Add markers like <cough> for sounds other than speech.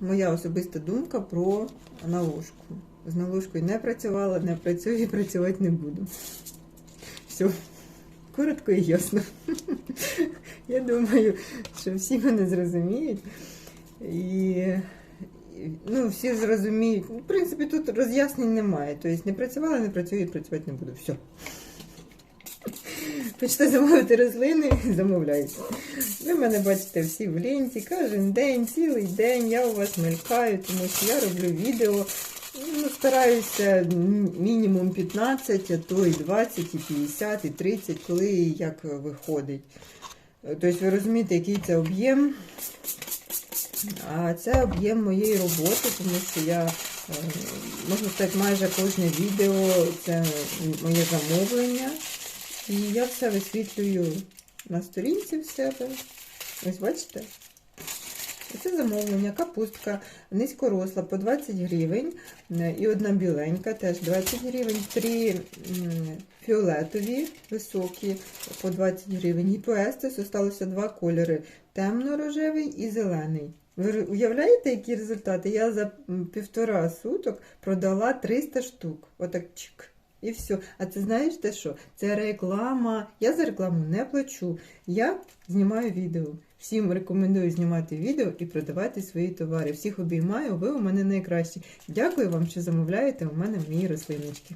моя особиста думка про наложку. З наложкою не працювала, не працюю і працювати не буду. Все. Коротко і ясно. Я думаю, що всі мене зрозуміють. І ну, всі зрозуміють. В принципі, тут роз'яснень немає. Тобто не працювала, не працюю і працювати не буду. Все. Хочете замовити рослини, <laughs> замовляйте. Ви мене бачите всі в ленті, кожен день, цілий день. Я у вас мелькаю, тому що я роблю відео. Ну, стараюся мінімум 15, а то і 20, і 50, і 30, коли і як виходить. Тобто ви розумієте, який це об'єм. А це об'єм моєї роботи, тому що я, е, можна сказати, майже кожне відео це моє замовлення. І я все висвітлюю на сторінці в себе. Ось бачите? Це замовлення, капустка низькоросла по 20 гривень. І одна біленька теж 20 гривень. Три фіолетові високі по 20 гривень. І по естес осталося два кольори: темно-рожевий і зелений. Ви уявляєте, які результати? Я за півтора суток продала 300 штук. Отак чик. І все. А ти знаєш те що? Це реклама. Я за рекламу не плачу. Я знімаю відео. Всім рекомендую знімати відео і продавати свої товари. Всіх обіймаю, ви у мене найкращі. Дякую вам, що замовляєте у мене мої рослиночки.